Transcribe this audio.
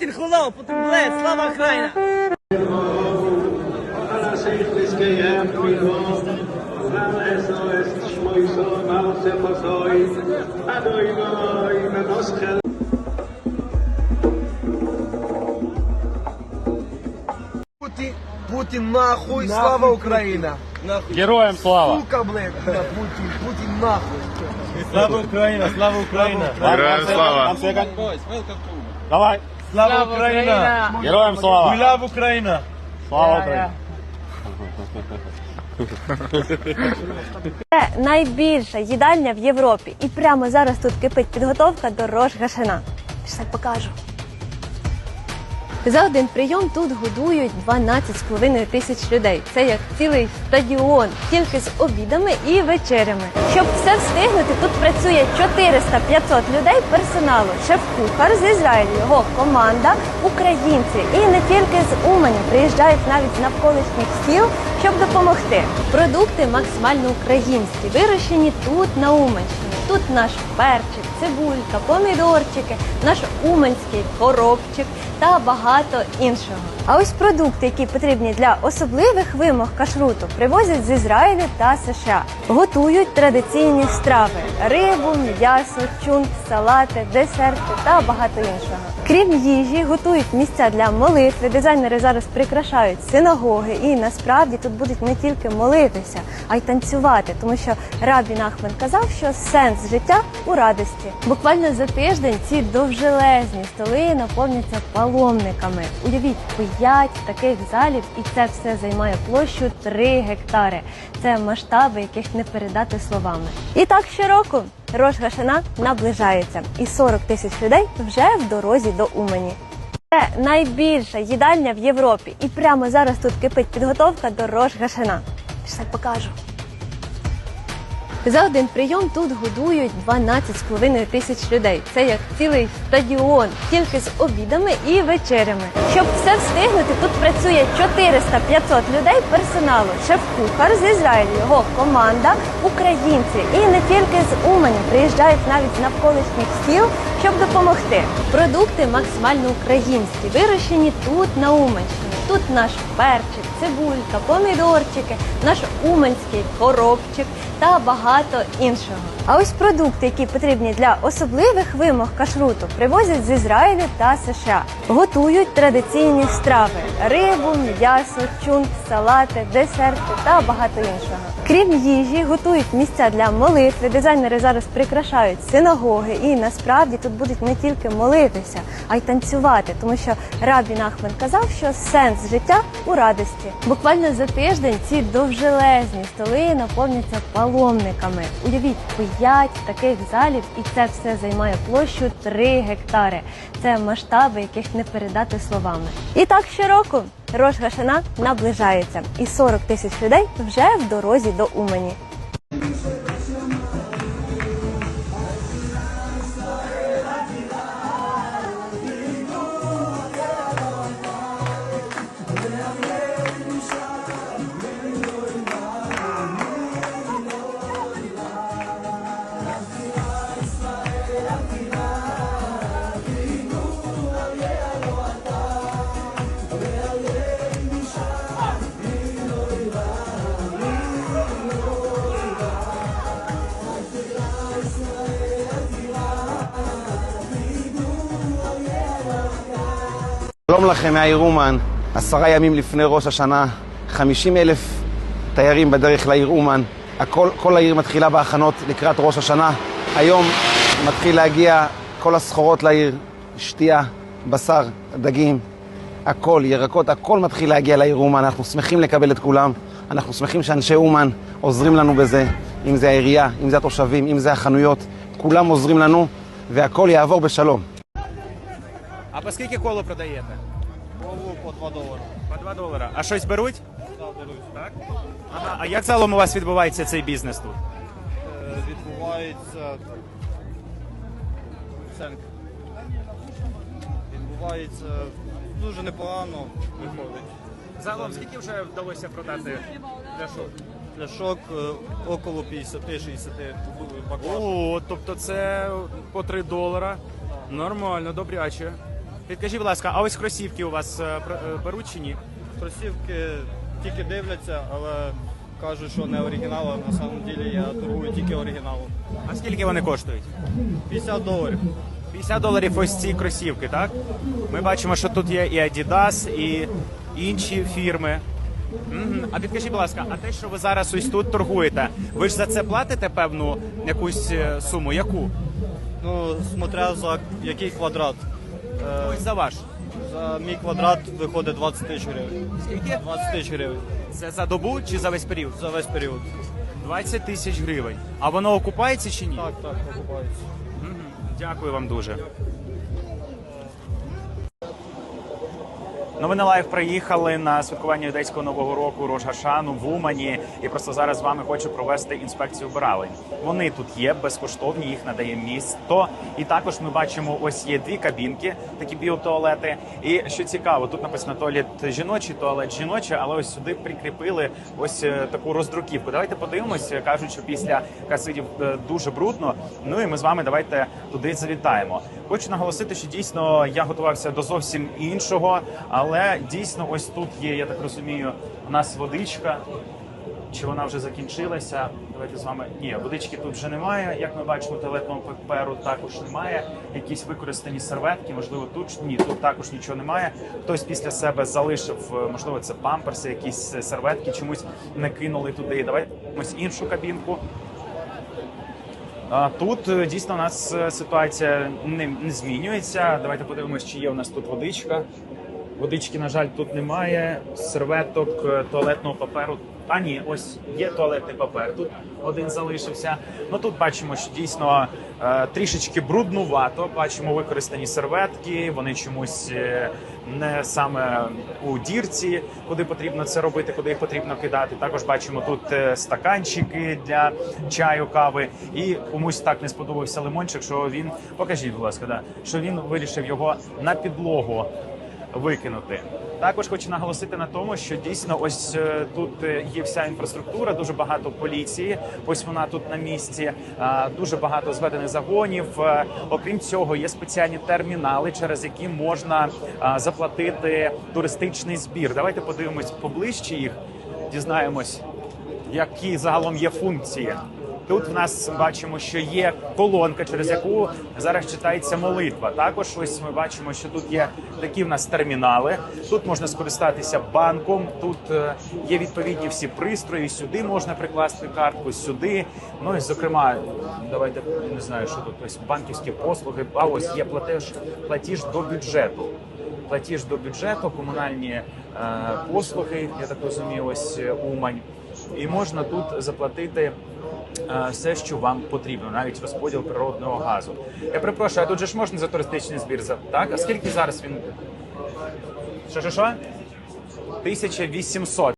Браво, Путин, слава Україна! Sejchtyskiejem trójką, nam SOS szmojso, małce posoj, a dojno i na noskę. Путін, Путін нахуй, слава Україна! Нахуй. Героям слава! Сука, блядь, да, Путін, Путін нахуй. Слава Україна, слава Україна! Героям слава! Давай! Слава Україна! Героям слава! Гуляв Україна! Слава Україні! Це найбільша їдальня в Європі. І прямо зараз тут кипить підготовка до Рожгашина. Пішли покажу. За один прийом тут годують 12,5 тисяч людей. Це як цілий стадіон, тільки з обідами і вечерями. Щоб все встигнути, тут працює 400-500 людей персоналу, шеф-кухар з Ізраїлю, його команда, українці і не тільки з Умані приїжджають навіть з навколишніх сіл, щоб допомогти. Продукти максимально українські, вирощені тут на Уманщині. Тут наш перчик, цибулька, помідорчики, наш уманський коробчик та багато іншого. А ось продукти, які потрібні для особливих вимог кашруту, привозять з Ізраїлю та США. Готують традиційні страви: рибу, м'ясо, чунт, салати, десерти та багато іншого. Крім їжі, готують місця для молитви. Дизайнери зараз прикрашають синагоги, і насправді тут будуть не тільки молитися, а й танцювати, тому що Рабін Ахмен казав, що сенс життя у радості. Буквально за тиждень ці довжелезні столи наповняться паломниками. Уявіть, п'ять таких залів, і це все займає площу 3 гектари. Це масштаби, яких не передати словами. І так щороку Рожгашина наближається, і 40 тисяч людей вже в дорозі до Умані. Це найбільша їдальня в Європі. І прямо зараз тут кипить підготовка до Рожгашина. Пішли покажу. За один прийом тут годують 12,5 тисяч людей. Це як цілий стадіон, тільки з обідами і вечерями. Щоб все встигнути, тут працює 400-500 людей персоналу, шеф-кухар з Ізраїлю, його команда, українці і не тільки з Умані приїжджають навіть з навколишніх сіл, щоб допомогти. Продукти максимально українські, вирощені тут на Уманщині. Тут наш перчик, цибулька, помідорчики, наш уманський коробчик та багато іншого. А ось продукти, які потрібні для особливих вимог кашруту, привозять з Ізраїлю та США. Готують традиційні страви: рибу, м'ясо, чунт, салати, десерти та багато іншого. Крім їжі, готують місця для молитви. Дизайнери зараз прикрашають синагоги, і насправді тут будуть не тільки молитися, а й танцювати, тому що Рабін Ахмен казав, що сенс життя у радості. Буквально за тиждень ці довжелезні столи наповняться паломниками. Уявіть, п'ять таких залів, і це все займає площу 3 гектари. Це масштаби, яких не передати словами. І так щороку Рожгашина наближається, і 40 тисяч людей вже в дорозі до Умані. שלום לכם מהעיר אומן, עשרה ימים לפני ראש השנה, 50 אלף תיירים בדרך לעיר אומן. הכל, כל העיר מתחילה בהכנות לקראת ראש השנה. היום מתחיל להגיע כל הסחורות לעיר, שתייה, בשר, דגים, הכל, ירקות, הכל מתחיל להגיע לעיר אומן. אנחנו שמחים לקבל את כולם. אנחנו שמחים שאנשי אומן עוזרים לנו בזה, אם זה העירייה, אם זה התושבים, אם זה החנויות. כולם עוזרים לנו, והכל יעבור בשלום. А по скільки коло продаєте? Колу по 2 долари. По 2 долара. А щось беруть? Да, беруть. Так. Ага. А як загалом у вас відбувається цей бізнес тут? Е, Відбувається. Ценк. Відбувається дуже непогано виходить. Загалом скільки вже вдалося продати пляшок? Пляшок е, около 50-60 баклажок. О, тобто це по 3 долара. Нормально, добряче. Підкажіть, будь ласка, а ось кросівки у вас е, пр- е, беруть чи ні? Кросівки тільки дивляться, але кажуть, що не оригінал, а на самом деле я торгую тільки оригіналом. А скільки вони коштують? 50 доларів. 50 доларів ось ці кросівки, так? Ми бачимо, що тут є і Adidas, і інші фірми. Мгм. А підкажіть, будь ласка, а те, що ви зараз ось тут торгуєте, ви ж за це платите певну якусь е, суму? Яку? Ну, смотря за який квадрат. Е, Ось за ваш. За мій квадрат виходить 20 тисяч гривень. Скільки? 20 тисяч гривень Це за добу чи за весь період? за весь період. 20 тисяч гривень. А воно окупається чи ні? Так, так, окупається. Дякую вам дуже. Новини Лайв приїхали на святкування юдейського нового року Рош Гашану в Умані. І просто зараз з вами хочу провести інспекцію вбиралень. Вони тут є безкоштовні, їх надає місто. І також ми бачимо, ось є дві кабінки, такі біотуалети. І що цікаво, тут написано туалет жіночий, туалет жіночий, але ось сюди прикріпили ось е, таку роздруківку. Давайте подивимося. Кажуть, що після касидів е, дуже брудно. Ну і ми з вами давайте туди завітаємо. Хочу наголосити, що дійсно я готувався до зовсім іншого, але дійсно ось тут є, я так розумію, у нас водичка. Чи вона вже закінчилася? Давайте з вами. Ні, водички тут вже немає. Як ми бачимо, туалетного паперу також немає. Якісь використані серветки, можливо, тут ні, тут також нічого немає. Хтось після себе залишив, е, можливо, це памперси, якісь е, серветки, чомусь не кинули туди. Давайте ось іншу кабінку. Тут е, дійсно у нас ситуація не, не змінюється. Давайте подивимось, чи є у нас тут водичка. Водички, на жаль, тут немає. Серветок, е, туалетного паперу. А ні, ось є туалетний папер. Тут один залишився. Ну тут бачимо, що дійсно е, трішечки бруднувато. Бачимо використані серветки. Вони чомусь е, не саме у дірці, куди потрібно це робити, куди їх потрібно кидати. Також бачимо тут стаканчики для чаю, кави. І комусь так не сподобався лимончик, що він покажіть, будь ласка, да, що він вирішив його на підлогу викинути. Також хочу наголосити на тому, що дійсно ось е, тут е, є вся інфраструктура, дуже багато поліції. Ось вона тут на місці, дуже багато зведених загонів. Е, Окрім цього, є спеціальні термінали, через які можна заплатити туристичний збір. Давайте подивимось поближче їх, дізнаємось, які загалом є функції. Тут в нас бачимо, що є колонка, через яку зараз читається молитва. Також ось ми бачимо, що тут є такі в нас термінали. Тут можна скористатися банком. Тут е, є відповідні всі пристрої. Сюди можна прикласти картку, сюди. Ну і зокрема, давайте не знаю, що тут ось банківські послуги. А ось є платеж платіж до бюджету. Платіж до бюджету, комунальні е, послуги, я так розумію, ось е, Умань. І можна тут заплатити все, що вам потрібно, навіть розподіл природного газу. Я перепрошую, а тут же ж можна за туристичний збір за так? А скільки зараз він? Що що що? 1800.